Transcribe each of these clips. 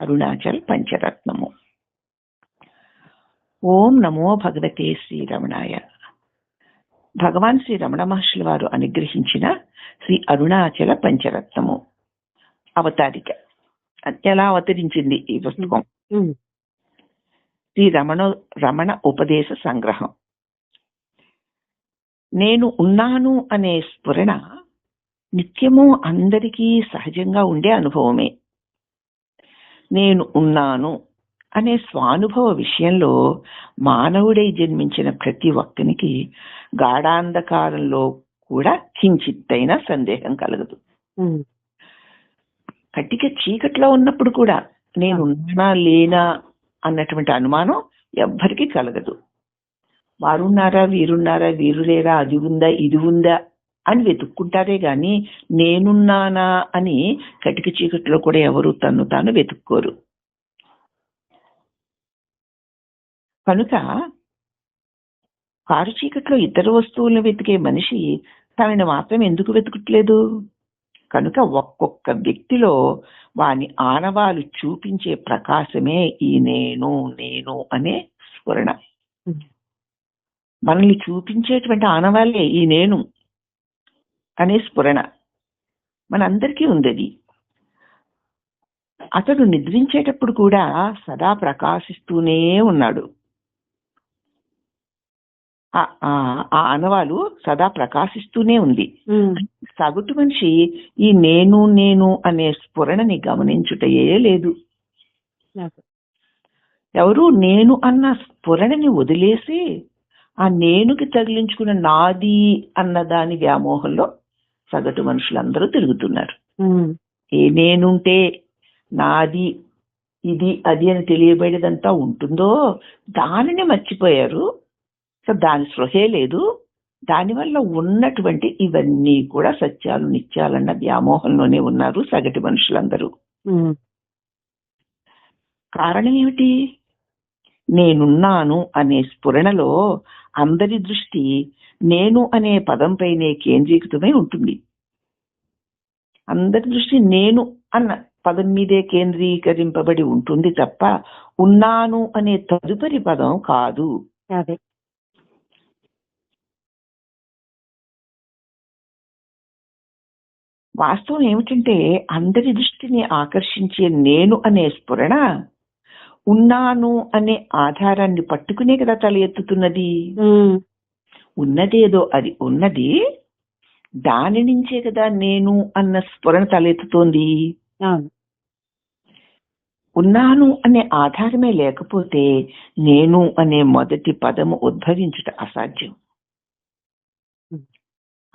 అరుణాచల్ పంచరత్నము. ఓం నమో భగవతే శ్రీరమణాయ. భగవాన్ శ్రీ రమణ మహర్షుల వారు అనుగ్రహించిన శ్రీ అరుణాచల పంచరత్నము. అవతారిక. ఎలా అవతరించింది ఈ పుస్తకం? శ్రీ రమణ రమణ ఉపదేశ సంగ్రహం. నేను ఉన్నాను అనే స్ఫురణ నిత్యము అందరికీ సహజంగా ఉండే అనుభవమే. నేను ఉన్నాను అనే స్వానుభవ విషయంలో మానవుడై జన్మించిన ప్రతి ఒక్కనికి గాఢాంధకారంలో కూడా కించిత్తైన సందేహం కలగదు. కట్టిక చీకట్లో ఉన్నప్పుడు కూడా నేను ఉన్నానా లేనా అన్నటువంటి అనుమానం ఎవ్వరికీ కలగదు. వారున్నారా వీరున్నారా వీరు లేరా అది ఉందా ఇది ఉందా అని వెతుక్కుంటారే గాని నేనున్నానా అని కటిక చీకట్లో కూడా ఎవరు తను తాను వెతుక్కోరు. కనుక కారు చీకట్లో ఇతర వస్తువులను వెతికే మనిషి తనని మాత్రం ఎందుకు వెతుకుట్లేదు? కనుక ఒక్కొక్క వ్యక్తిలో వాని ఆనవాలు చూపించే ప్రకాశమే ఈ నేను నేను అనే స్ఫురణ. మనల్ని చూపించేటువంటి ఆనవాళ్ళే ఈ నేను. అనే స్ఫురణ మనందరికీ ఉంది అది అతడు నిద్రించేటప్పుడు కూడా సదా ప్రకాశిస్తూనే ఉన్నాడు. ఆ- ఆనవాలు సదా ప్రకాశిస్తూనే ఉంది. సగటు మనిషి ఈ నేను నేను అనే స్ఫురణని గమనించుటయే లేదు. ఎవరు నేను అన్న స్ఫురణని వదిలేసి ఆ నేనుకి తగిలించుకున్న నాది అన్న దాని వ్యామోహంలో సగటు మనుషులందరూ తిరుగుతున్నారు. ఏ నేనుంటే నాది ఇది అది అని తెలియబడేదంతా ఉంటుందో దానిని మర్చిపోయారు. సో దాని స్పృహే లేదు. దానివల్ల ఉన్నటువంటి ఇవన్నీ కూడా సత్యాలు నిత్యాలన్న వ్యామోహంలోనే ఉన్నారు సగటు మనుషులందరూ. కారణం ఏమిటి? నేనున్నాను అనే స్ఫురణలో అందరి దృష్టి నేను అనే పదంపైనే కేంద్రీకృతమై ఉంటుంది. అందరి దృష్టి నేను అన్న పదం మీదే కేంద్రీకరింపబడి ఉంటుంది తప్ప ఉన్నాను అనే తదుపరి పదం కాదు. వాస్తవం ఏమిటంటే అందరి దృష్టిని ఆకర్షించే నేను అనే స్ఫురణ ఉన్నాను అనే ఆధారాన్ని పట్టుకునే కదా తల ఎత్తుతున్నది. ఉన్నదేదో అది ఉన్నది దాని నుంచే కదా నేను అన్న స్ఫురణ తలెత్తుతోంది. ఉన్నాను అనే ఆధారమే లేకపోతే నేను అనే మొదటి పదము ఉద్భవించుట అసాధ్యం.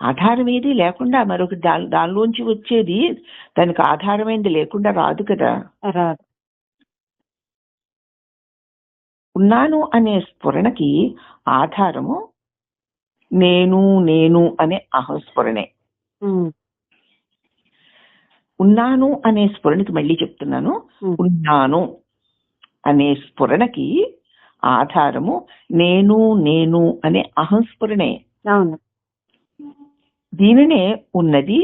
ఆధారం ఏది లేకుండా మరొక దానిలోంచి వచ్చేది దానికి ఆధారమైంది లేకుండా రాదు కదా. రాదు. ఉన్నాను అనే స్ఫురణకి ఆధారము నేను నేను అనే అహస్ఫురణే ఉన్నాను అనే స్ఫురణకి మళ్ళీ చెప్తున్నాను. ఉన్నాను అనే స్ఫురణకి ఆధారము నేను నేను అనే అహంస్ఫురణే దీనినే ఉన్నది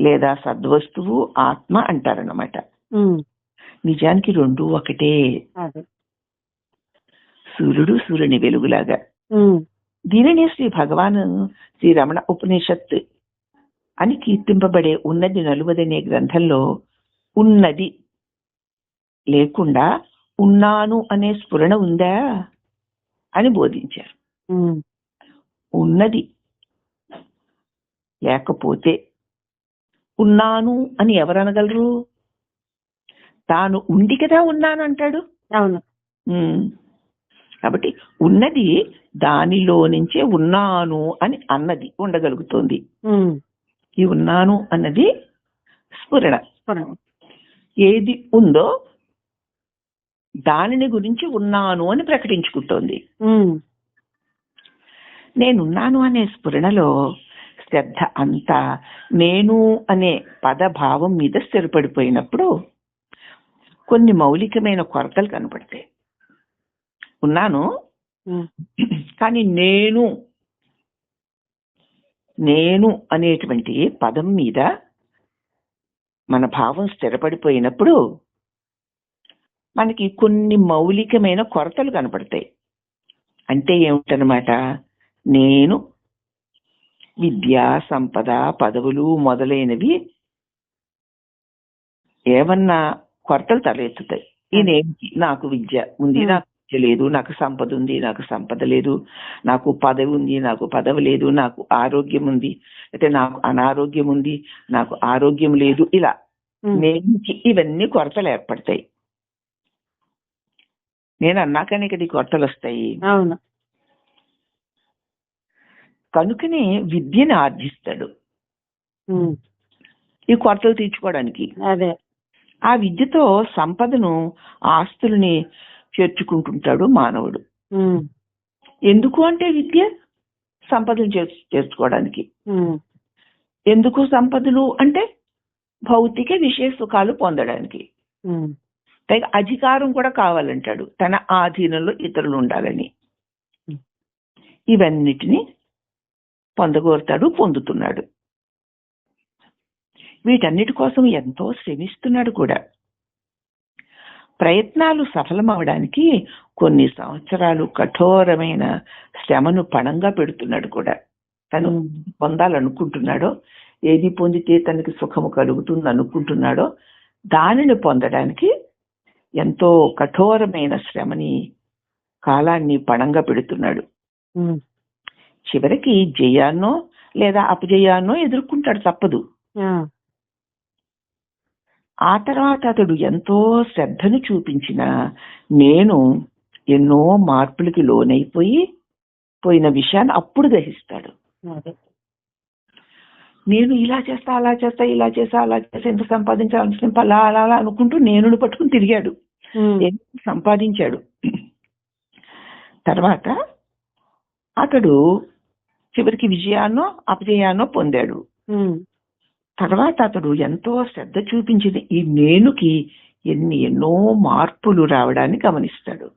లేదా సద్వస్తువు ఆత్మ అంటారన్నమాట. నిజానికి రెండు ఒకటే. సూర్యుడు సూర్యుని వెలుగులాగా. దీనినే శ్రీ భగవాన్ శ్రీ రమణ ఉపనిషత్ అని కీర్తింపబడే ఉన్నది నలువదనే గ్రంథంలో ఉన్నది లేకుండా ఉన్నాను అనే స్ఫురణ ఉందా అని బోధించారు ఉన్నది లేకపోతే ఉన్నాను అని ఎవరు అనగలరు తాను ఉండి కదా ఉన్నాను అంటాడు అవును. కాబట్టి ఉన్నది దానిలో నుంచే ఉన్నాను అని అన్నది ఉండగలుగుతోంది. ఈ ఉన్నాను అన్నది స్ఫురణ. ఏది ఉందో దానిని గురించి ఉన్నాను అని ప్రకటించుకుంటోంది. నేనున్నాను అనే స్ఫురణలో శ్రద్ధ అంతా నేను అనే పదభావం మీద స్థిరపడిపోయినప్పుడు కొన్ని మౌలికమైన కొరతలు కనపడతాయి. ఉన్నాను కానీ నేను నేను అనేటువంటి పదం మీద మన భావం స్థిరపడిపోయినప్పుడు మనకి కొన్ని మౌలికమైన కొరతలు కనపడతాయి. అంటే ఏమిటనమాట నేను విద్య సంపద పదవులు మొదలైనవి ఏమన్నా కొరతలు తలెత్తుతాయి. ఈ నేమికి నాకు విద్య ఉంది. నాకు విద్య లేదు నాకు సంపద ఉంది నాకు సంపద లేదు నాకు పదవి ఉంది నాకు పదవి లేదు నాకు ఆరోగ్యం ఉంది అయితే నాకు అనారోగ్యం ఉంది నాకు ఆరోగ్యం లేదు ఇలా. నేమికి ఇవన్నీ కొరతలు ఏర్పడతాయి. నేను అన్నాకనే కదా ఈ కొరతలు వస్తాయి. అవును. కనుకనే విద్యను ఆర్జిస్తాడు. ఈ కొరతలు తీర్చుకోవడానికి. అదే. ఆ విద్యతో సంపదను ఆస్తుల్ని చేర్చుకుంటుంటాడు మానవుడు. ఎందుకు అంటే విద్య చేర్చు చేర్చుకోవడానికి ఎందుకు సంపదలు అంటే భౌతిక విషయ సుఖాలు పొందడానికి. పైగా అధికారం కూడా కావాలంటాడు. తన ఆధీనంలో ఇతరులు ఉండాలని. ఇవన్నిటిని పొందగోరుతాడు పొందుతున్నాడు. వీటన్నిటి కోసం ఎంతో శ్రమిస్తున్నాడు కూడా. ప్రయత్నాలు సఫలమవడానికి కొన్ని సంవత్సరాలు కఠోరమైన శ్రమను పణంగా పెడుతున్నాడు కూడా. తను పొందాలనుకుంటున్నాడో ఏది పొందితే తనకి సుఖము కలుగుతుంది అనుకుంటున్నాడో దానిని పొందడానికి ఎంతో కఠోరమైన శ్రమని కాలాన్ని పణంగా పెడుతున్నాడు. చివరికి జయాన్నో లేదా అపజయాన్నో ఎదుర్కొంటాడు తప్పదు. ఆ, తర్వాత అతడు ఎంతో శ్రద్ధను చూపించిన. నేను ఎన్నో మార్పులకి లోనైపోయి పోయిన విషయాన్ని అప్పుడు గ్రహిస్తాడు. నేను ఇలా చేస్తా అలా చేస్తా ఇలా చేస్తా అలా చేస్తా ఎంత సంపాదించాలని అలా అలా అలా అనుకుంటూ నేను పట్టుకుని తిరిగాడు. సంపాదించాడు? తర్వాత అతడు చివరికి విజయాన్నో అపజయాన్నో పొందాడు. తర్వాత అతడు ఎంతో శ్రద్ధ చూపించిన ఈ నేనుకి ఎన్ని ఎన్నో మార్పులు రావడాన్ని గమనిస్తాడు.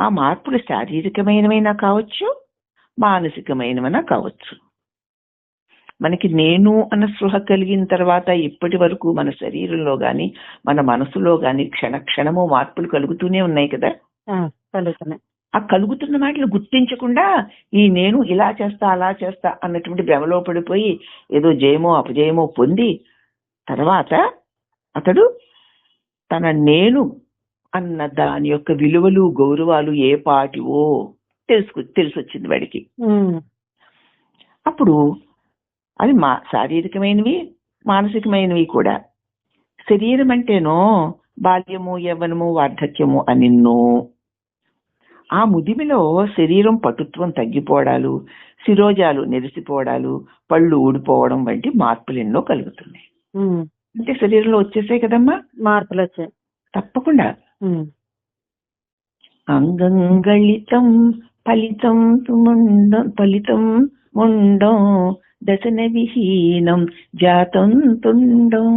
ఆ మార్పులు శారీరకమైనవైనా కావచ్చు మానసికమైనవైనా కావచ్చు. మనకి నేను అన్న స్పృహ కలిగిన తర్వాత ఇప్పటి వరకు మన శరీరంలో గాని మన మనసులో గాని క్షణ క్షణము మార్పులు కలుగుతూనే ఉన్నాయి కదా? కలుగుతున్నాయి. ఆ కలుగుతున్న వాటిని గుర్తించకుండా ఈ నేను ఇలా చేస్తా అలా చేస్తా అన్నటువంటి భ్రమలో పడిపోయి ఏదో జయమో అపజయమో పొంది తర్వాత అతడు తన నేను అన్న దాని యొక్క విలువలు గౌరవాలు ఏ పాటివో తెలుసుకు తెలిసొచ్చింది వాడికి. ఉమ్, అప్పుడు అవి మా శారీరకమైనవి మానసికమైనవి కూడా. శరీరం అంటేనో బాల్యము యవ్వనము వార్ధక్యము అనిన్నో ఆ ముదిమిలో శరీరం పటుత్వం తగ్గిపోవడాలు శిరోజాలు నెరిసిపోవడాలు పళ్ళు ఊడిపోవడం వంటి మార్పులు ఎన్నో కలుగుతున్నాయి. అంటే శరీరంలో వచ్చేసాయి కదమ్మా? మార్పులు వచ్చాయి తప్పకుండా అంగంగళితం ఫలితం ముండం ఫలితం ముండం దశన విహీనం జాతం తుండం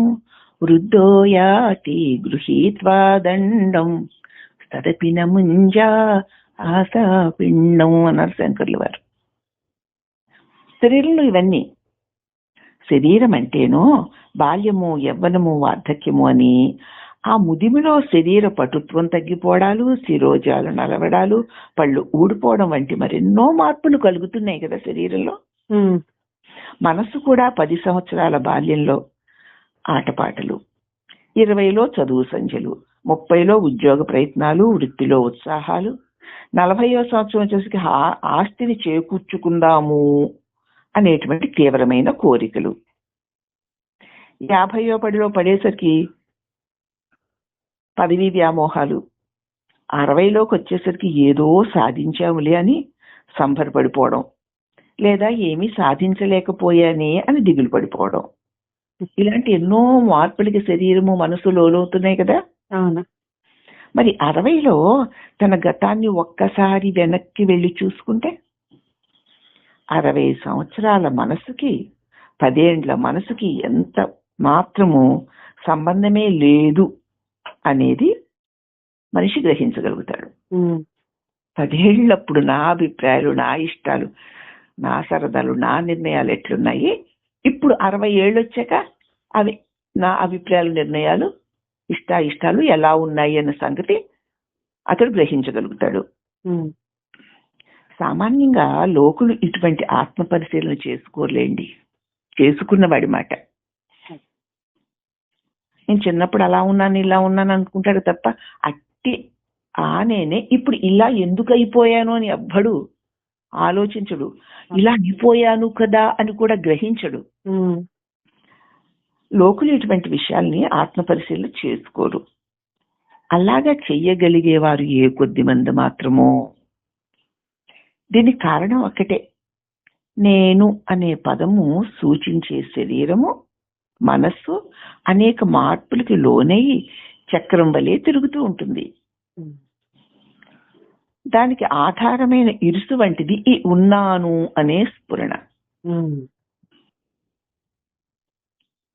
వృద్ధో యాతి గృహీత్వా దండం తదపిన ముంజా ఆశా పిండం అన్నారు శంకర్లు వారు. శరీరంలో ఇవన్నీ. శరీరం అంటేనో బాల్యము యవ్వనము వార్ధక్యము అని ఆ ముదిమిలో శరీర పటుత్వం తగ్గిపోవడాలు శిరోజాలు నలవడాలు పళ్ళు ఊడిపోవడం వంటి మరెన్నో మార్పులు కలుగుతున్నాయి కదా శరీరంలో. మనసు కూడా పది సంవత్సరాల బాల్యంలో ఆటపాటలు ఇరవైలో చదువు సంఖ్యలు ముప్పైలో ఉద్యోగ ప్రయత్నాలు వృత్తిలో ఉత్సాహాలు నలభైవ సంవత్సరం వచ్చేసరికి ఆస్తిని చేకూర్చుకుందాము అనేటువంటి తీవ్రమైన కోరికలు. యాభైవ పడిలో పడేసరికి పదవీ వ్యామోహాలు. అరవైలోకి వచ్చేసరికి ఏదో సాధించాములే అని సంబరపడిపోవడం. లేదా ఏమీ సాధించలేకపోయానే అని దిగులు పడిపోవడం. ఇలాంటి ఎన్నో మార్పులకి శరీరము మనసు లోలవుతున్నాయి కదా? అవునా. మరి అరవైలో తన గతాన్ని ఒక్కసారి వెనక్కి వెళ్ళి చూసుకుంటే? అరవై సంవత్సరాల మనసుకి పదేండ్ల మనసుకి ఎంత మాత్రము సంబంధమే లేదు అనేది మనిషి గ్రహించగలుగుతాడు. పదేళ్ళప్పుడు నా అభిప్రాయాలు నా ఇష్టాలు నా సరదాలు నా నిర్ణయాలు ఎట్లున్నాయి? ఇప్పుడు అరవై ఏళ్ళు వచ్చాక అవి నా అభిప్రాయాలు నిర్ణయాలు ఇష్ట ఇష్టాలు ఎలా ఉన్నాయి అన్న సంగతి అతడు గ్రహించగలుగుతాడు. సామాన్యంగా లోకులు ఇటువంటి ఆత్మ పరిశీలన చేసుకోలేండి చేసుకున్నవాడి మాట. నేను చిన్నప్పుడు అలా ఉన్నాను ఇలా ఉన్నాను అనుకుంటాడు తప్ప అట్టి ఆ నేనే ఇప్పుడు ఇలా ఎందుకు అయిపోయాను అని ఎవ్వడు ఆలోచించడు. ఇలా అయిపోయాను కదా అని కూడా గ్రహించడు. లోకులు ఇటువంటి విషయాల్ని ఆత్మ పరిశీలన చేసుకోరు. అలాగా చెయ్యగలిగేవారు ఏ కొద్ది మంది మాత్రమో? దీనికి కారణం ఒకటే నేను అనే పదము సూచించే శరీరము మనస్సు అనేక మార్పులకి లోనయ్యి చక్రం వలె తిరుగుతూ ఉంటుంది. దానికి ఆధారమైన ఇరుసు వంటిది ఈ ఉన్నాను అనే స్ఫురణ.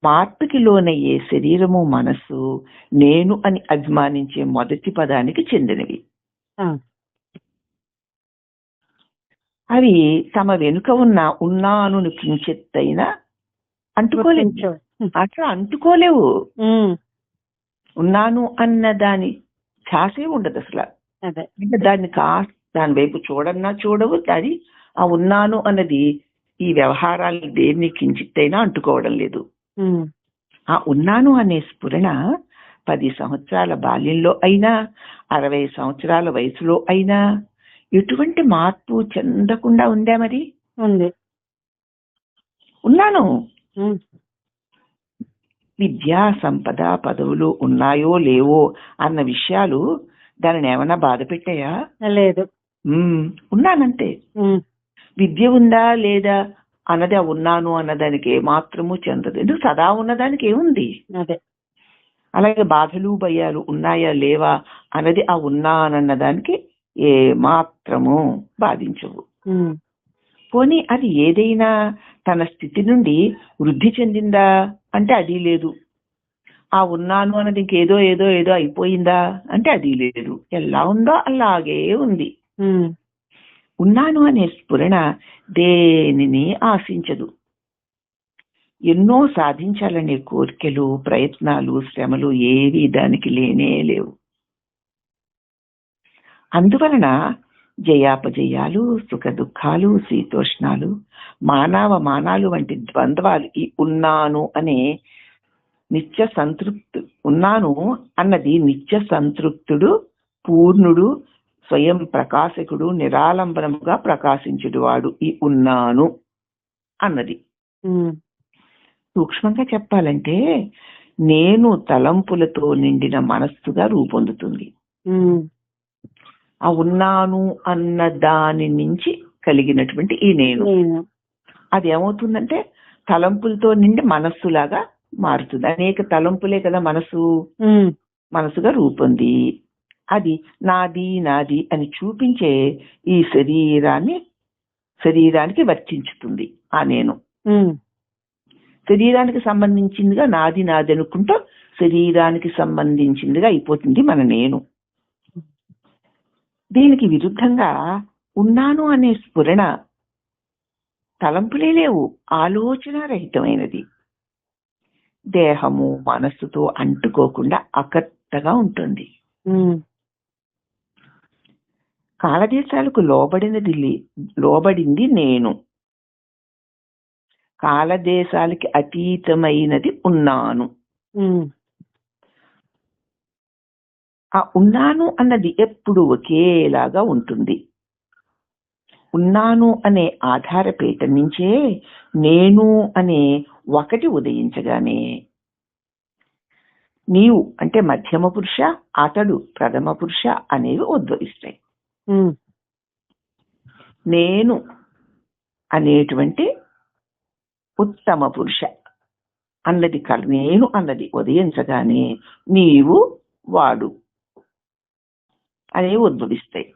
మార్పుకి లోనయ్యే శరీరము మనస్సు నేను అని అభిమానించే మొదటి పదానికి చెందినవి. అవి తమ వెనుక ఉన్న ఉన్నాను కించెత్తైనా అంటుకోలేవు. అట్లా అంటుకోలేవు. ఉన్నాను అన్న దాని ఛాసే ఉండదు అసలు. ఇంకా దాన్ని కా దాని వైపు చూడన్నా చూడవు అది ఆ ఉన్నాను అన్నది ఈ వ్యవహారాలు దేన్ని కించిత్తైనా అంటుకోవడం లేదు. ఆ ఉన్నాను అనే స్ఫురణ పది సంవత్సరాల బాల్యంలో అయినా అరవై సంవత్సరాల వయసులో అయినా ఎటువంటి మార్పు చెందకుండా ఉందా మరి? ఉంది. ఉన్నాను. విద్యా సంపద పదవులు ఉన్నాయో లేవో అన్న విషయాలు దానిని ఏమైనా బాధ పెట్టాయా? లేదు. ఉన్నానంతే. విద్య ఉందా లేదా అన్నది ఆ ఉన్నాను అన్నదానికి ఏమాత్రము చెందదు. ఎందుకు సదా ఉన్నదానికి ఏముంది? అదే. అలాగే బాధలు భయాలు ఉన్నాయా లేవా అన్నది ఆ ఉన్నానన్న దానికి ఏ మాత్రము బాధించవు పోనీ అది ఏదైనా తన స్థితి నుండి వృద్ధి చెందిందా? అంటే అది లేదు. ఆ ఉన్నాను అన్నది ఇంకేదో ఏదో ఏదో అయిపోయిందా? అంటే అది లేదు. ఎలా ఉందో అలాగే ఉంది. ఉన్నాను అనే స్ఫురణ దేనిని ఆశించదు. ఎన్నో సాధించాలనే కోరికలు ప్రయత్నాలు శ్రమలు ఏవి దానికి లేనే లేవు. అందువలన జయాపజయాలు సుఖ దుఃఖాలు శీతోష్ణాలు మానవ మానాలు వంటి ద్వంద్వాలు ఈ ఉన్నాను అనే నిత్య సంతృప్తు ఉన్నాను అన్నది నిత్య సంతృప్తుడు పూర్ణుడు స్వయం ప్రకాశకుడు నిరాలంబనముగా ప్రకాశించుడు వాడు ఈ ఉన్నాను అన్నది. సూక్ష్మంగా చెప్పాలంటే నేను తలంపులతో నిండిన మనస్సుగా రూపొందుతుంది. ఆ ఉన్నాను అన్న దాని నుంచి కలిగినటువంటి ఈ నేను. అది ఏమవుతుందంటే తలంపులతో నిండి మనస్సులాగా మారుతుంది. అనేక తలంపులే కదా మనసు మనసుగా రూపొంది. అది నాది నాది అని చూపించే ఈ శరీరాన్ని శరీరానికి వర్తించుతుంది ఆ నేను. శరీరానికి సంబంధించిందిగా నాది నాది అనుకుంటూ శరీరానికి సంబంధించిందిగా అయిపోతుంది మన నేను. దీనికి విరుద్ధంగా ఉన్నాను అనే స్ఫురణ తలంపులే లేవు ఆలోచన రహితమైనది దేహము మనస్సుతో అంటుకోకుండా అకట్టగా ఉంటుంది. కాలదేశాలకు లోబడినది లోబడింది నేను. కాలదేశాలకి అతీతమైనది ఉన్నాను. ఆ ఉన్నాను అన్నది ఎప్పుడు ఒకేలాగా ఉంటుంది. ఉన్నాను అనే ఆధారపీఠ నుంచే నేను అనే ఒకటి ఉదయించగానే. నీవు అంటే మధ్యమ పురుష అతడు ప్రథమ పురుష అనేవి ఉద్భవిస్తాయి. నేను అనేటువంటి ఉత్తమ పురుష. అన్నది కల నేను అన్నది ఉదయించగానే నీవు వాడు. అనేవి ఉద్భవిస్తాయి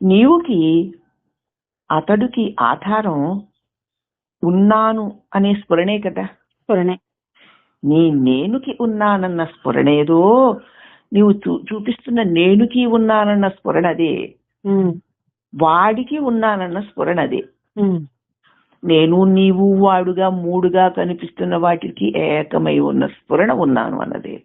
నీవుకి అతడికి ఆధారం ఉన్నాను అనే స్ఫురణే కదా. స్ఫురణే. నీ నేనుకి ఉన్నానన్న స్ఫురణేదో నీవు చూ- చూపిస్తున్న నేనుకి ఉన్నానన్న స్ఫురణ అదే. వాడికి ఉన్నానన్న స్ఫురణ అదే. నేను నీవు వాడుగా మూడుగా కనిపిస్తున్న వాటికి ఏకమై ఉన్న స్ఫురణ ఉన్నాను అన్నదే.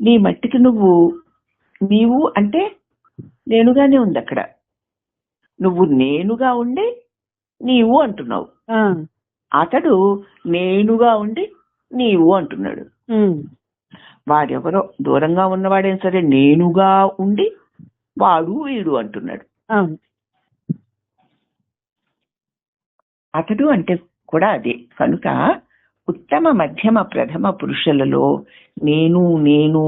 నీ మట్టికి నువ్వు నీవు అంటే నేనుగానే ఉంది అక్కడ. నువ్వు నేనుగా ఉండి నీవు అంటున్నావు. అతడు నేనుగా ఉండి నీవు అంటున్నాడు. వాడెవరో దూరంగా ఉన్నవాడేం సరే నేనుగా ఉండి వాడు వీడు అంటున్నాడు. అతడు అంటే కూడా అదే. కనుక ఉత్తమ మధ్యమ ప్రథమ పురుషులలో నేను నేను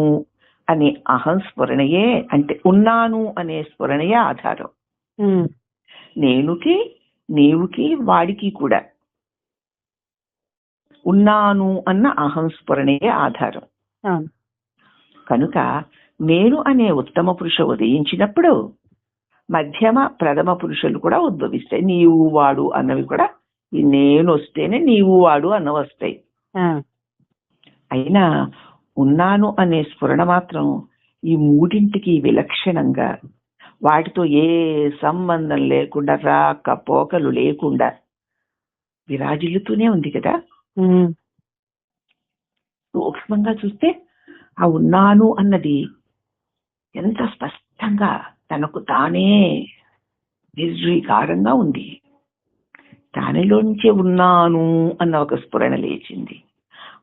అనే అహం స్ఫురణయే అంటే ఉన్నాను అనే స్ఫురణయే ఆధారం. నేనుకి నీవుకి వాడికి కూడా. ఉన్నాను అన్న అహం స్ఫురణయే ఆధారం కనుక నేను అనే ఉత్తమ పురుష ఉదయించినప్పుడు మధ్యమ ప్రథమ పురుషులు కూడా ఉద్భవిస్తాయి. నీవు వాడు అన్నవి కూడా నేను వస్తేనే నీవు వాడు అన్న వస్తాయి అయినా ఉన్నాను అనే స్ఫురణ మాత్రం ఈ మూడింటికి విలక్షణంగా వాటితో ఏ సంబంధం లేకుండా రాక పోకలు లేకుండా విరాజిల్లుతూనే ఉంది కదా? సూక్ష్మంగా చూస్తే ఆ ఉన్నాను అన్నది ఎంత స్పష్టంగా తనకు తానే నిర్వీకారంగా ఉంది. దానిలోంచే ఉన్నాను అన్న ఒక స్ఫురణ లేచింది.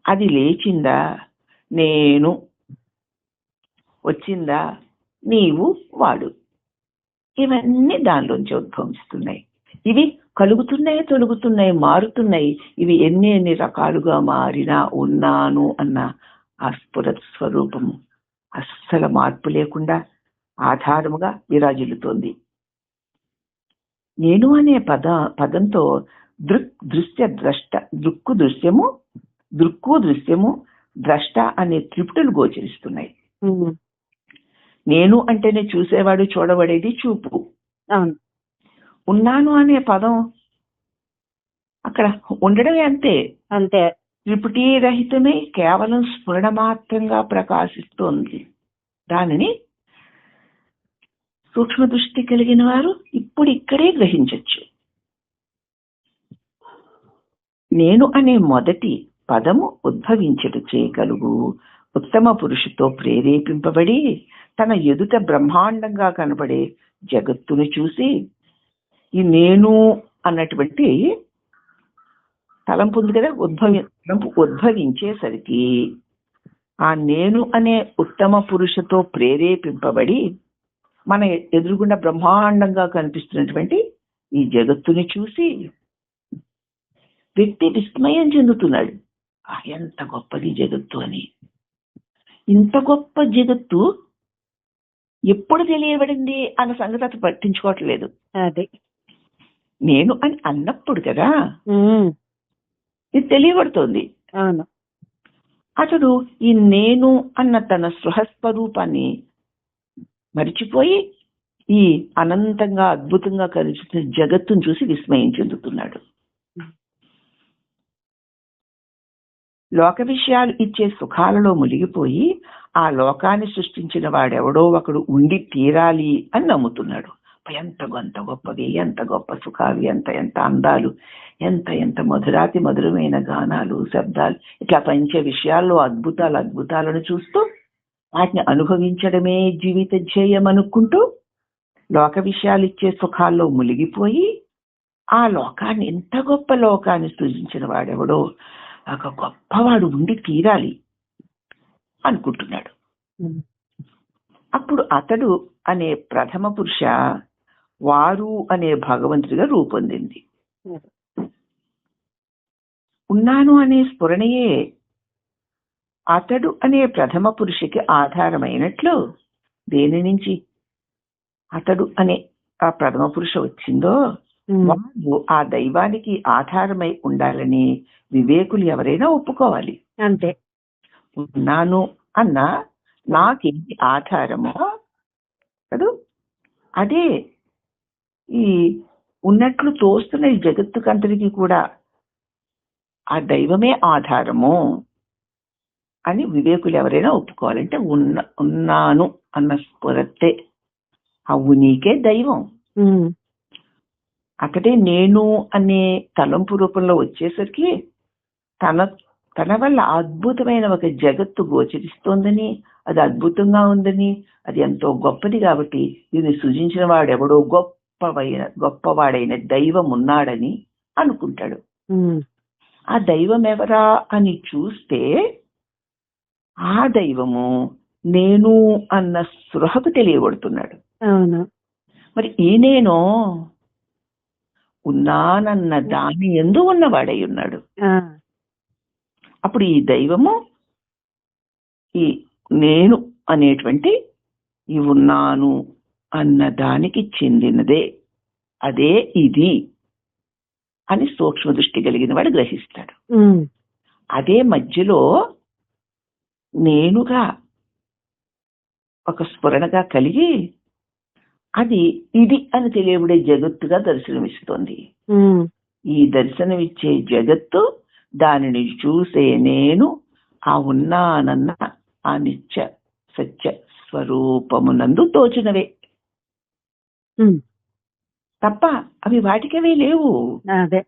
అది లేచిందా? నేను వచ్చిందా? నీవు వాడు. ఇవన్నీ దానిలోంచి ఉద్భవిస్తున్నాయి. ఇవి కలుగుతున్నాయి తొలుగుతున్నాయి మారుతున్నాయి. ఇవి ఎన్ని ఎన్ని రకాలుగా మారినా ఉన్నాను అన్న ఆ స్ఫుర స్వరూపము. అస్సలు మార్పు లేకుండా ఆధారముగా విరాజిల్లుతోంది. నేను అనే పద పదంతో దృక్ దృశ్య ద్రష్ట దృక్కు దృశ్యము దృక్కు దృశ్యము ద్రష్ట అనే త్రిపుటులు గోచరిస్తున్నాయి. నేను అంటేనే చూసేవాడు చూడబడేది చూపు. అవును. ఉన్నాను అనే పదం అక్కడ ఉండడమే అంతే. అంతే. త్రిపుటీ రహితమే కేవలం స్ఫురణ మాత్రంగా ప్రకాశిస్తోంది. దానిని సూక్ష్మ దృష్టి కలిగిన వారు ఇప్పుడు ఇక్కడే గ్రహించవచ్చు నేను అనే మొదటి పదము ఉద్భవించడు చేయగలుగు. ఉత్తమ పురుషుతో ప్రేరేపింపబడి తన ఎదుట బ్రహ్మాండంగా కనబడే జగత్తును చూసి ఈ నేను అన్నటువంటి తలంపు ఉంది కదా ఉద్భవి తలంపు ఉద్భవించేసరికి ఆ నేను అనే ఉత్తమ పురుషతో ప్రేరేపింపబడి మన ఎదురుగుండా బ్రహ్మాండంగా కనిపిస్తున్నటువంటి ఈ జగత్తుని చూసి వ్యక్తి విస్మయం చెందుతున్నాడు. ఎంత గొప్పది జగత్తు అని. ఇంత గొప్ప జగత్తు ఎప్పుడు తెలియబడింది? అన్న సంగతి అతను పట్టించుకోవట్లేదు. అదే. నేను అని అన్నప్పుడు కదా ఇది తెలియబడుతోంది. అవును. అతడు ఈ నేను అన్న తన స్వహస్వరూపాన్ని మరిచిపోయి ఈ అనంతంగా అద్భుతంగా కనిపిస్తున్న జగత్తును చూసి విస్మయం చెందుతున్నాడు. లోక విషయాలు ఇచ్చే సుఖాలలో మునిగిపోయి ఆ లోకాన్ని సృష్టించిన వాడెవడో ఒకడు ఉండి తీరాలి అని నమ్ముతున్నాడు. ఎంత ఎంత గొప్పవి ఎంత గొప్ప సుఖాలు ఎంత ఎంత అందాలు ఎంత ఎంత మధురాతి మధురమైన గానాలు శబ్దాలు ఇట్లా పంచ విషయాల్లో అద్భుతాలు అద్భుతాలను చూస్తూ వాటిని అనుభవించడమే జీవిత ధ్యేయం అనుకుంటూ లోక విషయాలు ఇచ్చే సుఖాల్లో మునిగిపోయి ఆ లోకాన్ని ఎంత గొప్ప లోకాన్ని సృజించిన వాడెవడో ఒక గొప్పవాడు ఉండి తీరాలి అనుకుంటున్నాడు అప్పుడు అతడు అనే ప్రథమ పురుష వారు అనే భగవంతుడిగా రూపొందింది. ఉన్నాను అనే స్ఫురణయే అతడు అనే ప్రథమ పురుషుకి ఆధారమైనట్లు దేని నుంచి అతడు అనే ఆ ప్రథమ పురుష వచ్చిందో వాడు ఆ దైవానికి ఆధారమై ఉండాలని వివేకులు ఎవరైనా ఒప్పుకోవాలి. అంతే. ఉన్నాను అన్న నాకేంటి ఆధారమో కదూ? అదే ఈ ఉన్నట్లు తోస్తున్న ఈ జగత్తుకంతటికి కూడా ఆ దైవమే ఆధారము అని వివేకులు ఎవరైనా ఒప్పుకోవాలంటే ఉన్న ఉన్నాను అన్న స్ఫురతే అవు నీకే దైవం. అక్కడే నేను అనే తలంపు రూపంలో వచ్చేసరికి తన తన వల్ల అద్భుతమైన ఒక జగత్తు గోచరిస్తోందని అది అద్భుతంగా ఉందని అది ఎంతో గొప్పది కాబట్టి దీన్ని సృజించిన వాడెవడో గొప్పవైన గొప్పవాడైన దైవం ఉన్నాడని అనుకుంటాడు. ఆ దైవం ఎవరా అని చూస్తే ఆ దైవము నేను అన్న స్పృహకు తెలియబడుతున్నాడు మరి ఈ నేను ఉన్నానన్న దాని ఎందు ఉన్నవాడై ఉన్నాడు. అప్పుడు ఈ దైవము ఈ నేను అనేటువంటి ఈ ఉన్నాను అన్న దానికి చెందినదే. అదే ఇది అని సూక్ష్మ దృష్టి కలిగిన వాడు గ్రహిస్తాడు. అదే మధ్యలో నేనుగా ఒక స్ఫురణగా కలిగి అది ఇది అని తెలియబడే జగత్తుగా దర్శనమిస్తోంది. ఈ దర్శనమిచ్చే జగత్తు దానిని చూసే నేను ఆ ఉన్నానన్న ఆ నిత్య సత్య స్వరూపమునందు తోచినవే. తప్ప అవి వాటికవే లేవు. అదే.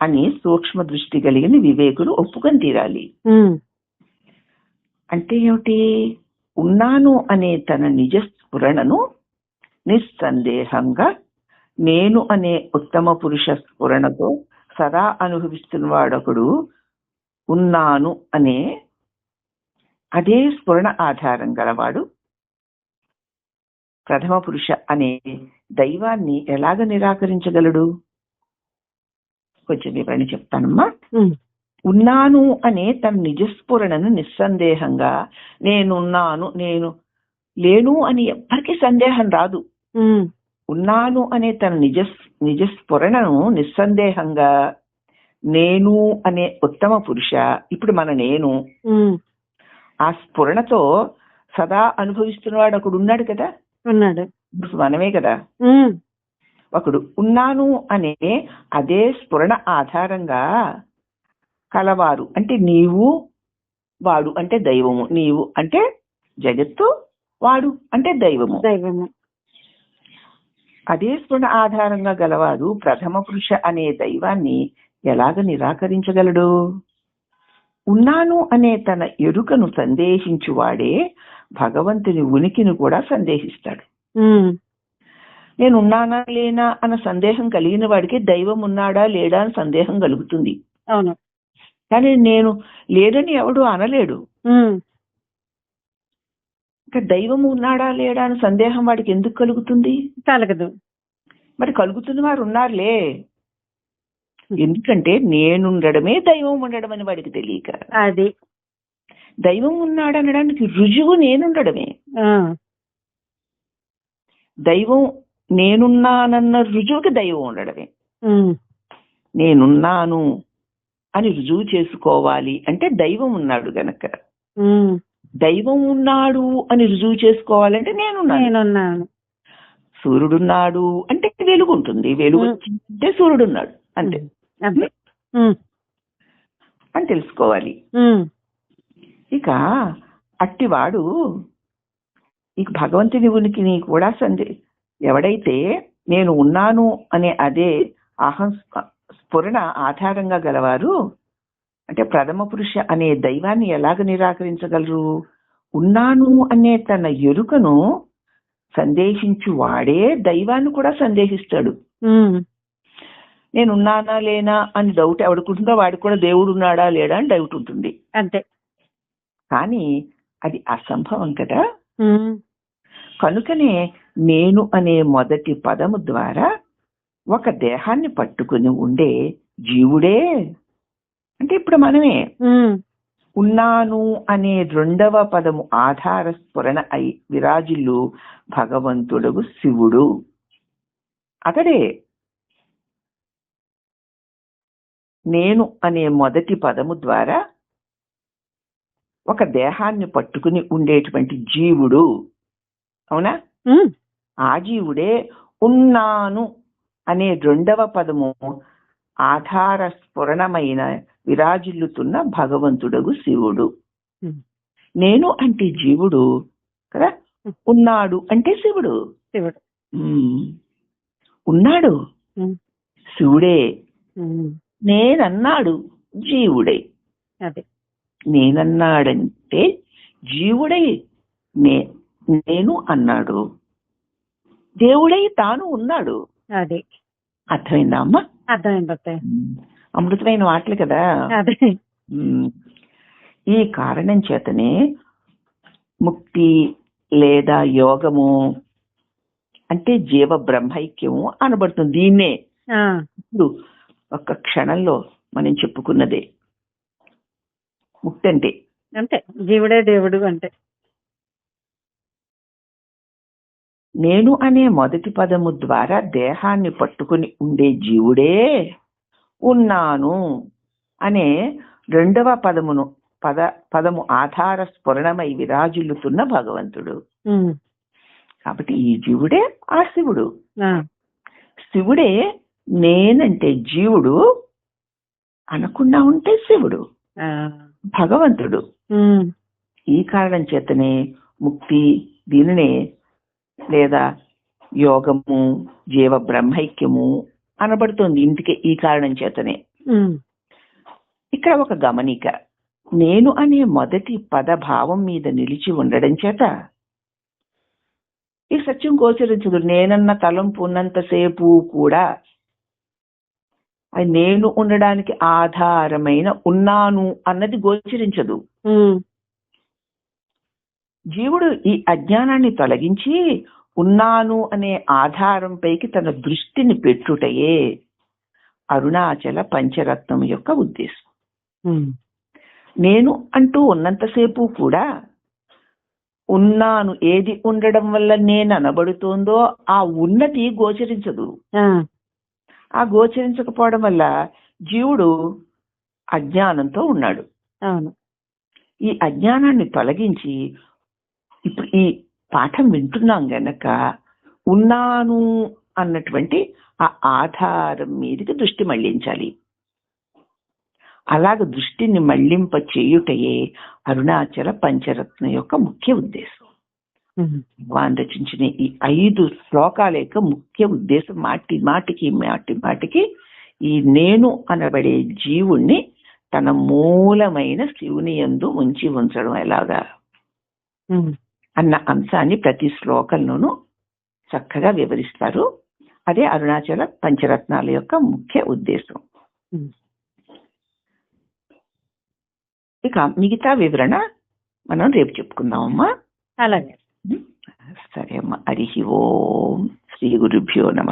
అని సూక్ష్మ దృష్టి కలిగిన వివేకులు ఒప్పుకొని తీరాలి. అంటే ఏమిటి? ఉన్నాను అనే తన నిజ స్ఫురణను నిస్సందేహంగా నేను అనే ఉత్తమ పురుష స్ఫురణతో సదా అనుభవిస్తున్న వాడొకడు ఉన్నాను అనే అదే స్ఫురణ ఆధారం గలవాడు ప్రథమ పురుష అనే దైవాన్ని ఎలాగ నిరాకరించగలడు? కొంచెం వివరణ చెప్తానమ్మా. ఉన్నాను అనే తన నిజస్ఫురణను నిస్సందేహంగా నేనున్నాను నేను లేను అని ఎవ్వరికీ సందేహం రాదు. ఉన్నాను అనే తన నిజ నిజస్ఫురణను నిస్సందేహంగా నేను అనే ఉత్తమ పురుష ఇప్పుడు మన నేను. ఆ స్ఫురణతో సదా అనుభవిస్తున్నవాడు ఒకడు ఉన్నాడు కదా? ఉన్నాడు మనమే కదా. ఒకడు ఉన్నాను అనే అదే స్ఫురణ ఆధారంగా కలవారు. అంటే నీవు వాడు అంటే దైవము. నీవు అంటే జగత్తు వాడు అంటే దైవము. దైవము. అదే స్ఫురణ ఆధారంగా గలవాడు ప్రథమ పురుష అనే దైవాన్ని ఎలాగ నిరాకరించగలడు? ఉన్నాను అనే తన ఎరుకను సందేహించువాడే భగవంతుని ఉనికిని కూడా సందేహిస్తాడు. నేను ఉన్నానా లేనా అన్న సందేహం కలిగిన వాడికి దైవం ఉన్నాడా లేడా అని సందేహం కలుగుతుంది. అవును. కానీ నేను లేడని ఎవడు అనలేడు. ఇంకా దైవం ఉన్నాడా లేడా అని సందేహం వాడికి ఎందుకు కలుగుతుంది? కలగదు. మరి కలుగుతున్న వారు ఉన్నారులే ఎందుకంటే నేనుండడమే దైవం ఉండడం అని వాడికి తెలియక. అది. దైవం ఉన్నాడనడానికి రుజువు నేనుండడమే. ఆ, దైవం నేనున్నానన్న రుజువుకి దైవం ఉండడమే. నేనున్నాను అని రుజువు చేసుకోవాలి అంటే దైవం ఉన్నాడు గనక. దైవం ఉన్నాడు అని రుజువు చేసుకోవాలంటే నేనున్నాను. నేనున్నాను. సూర్యుడున్నాడు అంటే వెలుగు ఉంటుంది. వెలుగు. వచ్చిందంటే సూర్యుడున్నాడు. అంతే. అని తెలుసుకోవాలి. ఇక అట్టివాడు ఇక భగవంతుని ఉనికిని కూడా సందే ఎవడైతే నేను ఉన్నాను అనే అదే అహం స్ఫురణ ఆధారంగా గలవారు అంటే ప్రథమ పురుష అనే దైవాన్ని ఎలాగ నిరాకరించగలరు? ఉన్నాను అనే తన ఎరుకను సందేహించు వాడే దైవాన్ని కూడా సందేహిస్తాడు. ఉమ్, నేను ఉన్నానా లేనా అని డౌట్ ఎవడుకుంటుందో వాడికి కూడా దేవుడు ఉన్నాడా లేడా అని డౌట్ ఉంటుంది. అంతే. కానీ అది అసంభవం కదా. కనుకనే నేను అనే మొదటి పదము ద్వారా ఒక దేహాన్ని పట్టుకుని ఉండే జీవుడే. అంటే ఇప్పుడు మనమే. ఉన్నాను అనే రెండవ పదము ఆధార స్ఫురణ అయి విరాజిల్లు భగవంతుడగు శివుడు. అతడే. నేను అనే మొదటి పదము ద్వారా ఒక దేహాన్ని పట్టుకుని ఉండేటువంటి జీవుడు. అవునా? ఆ జీవుడే ఉన్నాను అనే రెండవ పదము ఆధార స్ఫురణమైన విరాజిల్లుతున్న భగవంతుడగు శివుడు. నేను అంటే జీవుడు కదా? ఉన్నాడు అంటే శివుడు. శివుడు. ఉన్నాడు. శివుడే. నేనన్నాడు జీవుడై. అదే. నేనన్నాడంటే జీవుడై నే నేను అన్నాడు. దేవుడై తాను ఉన్నాడు. అదే. అర్థమైందా అమ్మా? అర్థమైంది అమృతమైన మాటలు కదా? అదే. ఈ కారణం చేతనే ముక్తి లేదా యోగము అంటే జీవ బ్రహ్మైక్యము అనబడుతుంది. దీన్నే ఇప్పుడు ఒక్క క్షణంలో మనం చెప్పుకున్నదే. ముక్తి అంటే అంతే జీవుడే దేవుడు అంటే. నేను అనే మొదటి పదము ద్వారా దేహాన్ని పట్టుకుని ఉండే జీవుడే ఉన్నాను అనే రెండవ పదమును పద పదము ఆధార స్ఫురణమై విరాజిల్లుతున్న భగవంతుడు. కాబట్టి ఈ జీవుడే ఆ శివుడు. శివుడే నేనంటే జీవుడు అనకుండా ఉంటే శివుడు. భగవంతుడు. ఈ కారణం చేతనే ముక్తి దీనినే లేదా యోగము జీవ బ్రహ్మైక్యము అనబడుతుంది. ఇంటికి ఈ కారణం చేతనే. ఇక్కడ ఒక గమనిక. నేను అనే మొదటి పద భావం మీద నిలిచి ఉండడం చేత ఈ సత్యం గోచరించదు. నేనన్న తలంపు ఉన్నంతసేపు కూడా నేను ఉండడానికి ఆధారమైన ఉన్నాను అన్నది గోచరించదు. జీవుడు ఈ అజ్ఞానాన్ని తొలగించి ఉన్నాను అనే ఆధారంపైకి తన దృష్టిని పెట్టుటయే అరుణాచల పంచరత్నం యొక్క ఉద్దేశం. నేను అంటూ ఉన్నంతసేపు కూడా ఉన్నాను ఏది ఉండడం వల్ల నేను అనబడుతోందో ఆ ఉన్నది గోచరించదు. ఆ, గోచరించకపోవడం వల్ల జీవుడు అజ్ఞానంతో ఉన్నాడు. అవును. ఈ అజ్ఞానాన్ని తొలగించి ఇప్పుడు ఈ పాఠం వింటున్నాం గనక ఉన్నాను అన్నటువంటి ఆ ఆధారం మీదకి దృష్టి మళ్ళించాలి అలాగ దృష్టిని మళ్ళింప చేయుటయే అరుణాచల పంచరత్న యొక్క ముఖ్య ఉద్దేశం. భగవాన్ రచించిన ఈ ఐదు శ్లోకాల యొక్క ముఖ్య ఉద్దేశం మాటి మాటికి మాటి మాటికి ఈ నేను అనబడే జీవుణ్ణి తన మూలమైన శివుని యందు ఉంచి ఉంచడం ఎలాగా? అన్న అంశాన్ని ప్రతి శ్లోకంలోనూ చక్కగా వివరిస్తారు. అదే అరుణాచల పంచరత్నాల యొక్క ముఖ్య ఉద్దేశం. ఇక మిగతా వివరణ మనం రేపు చెప్పుకుందామమ్మా. అలాగే. సరే అమ్మా హరి ఓం శ్రీ గురుభ్యో నమ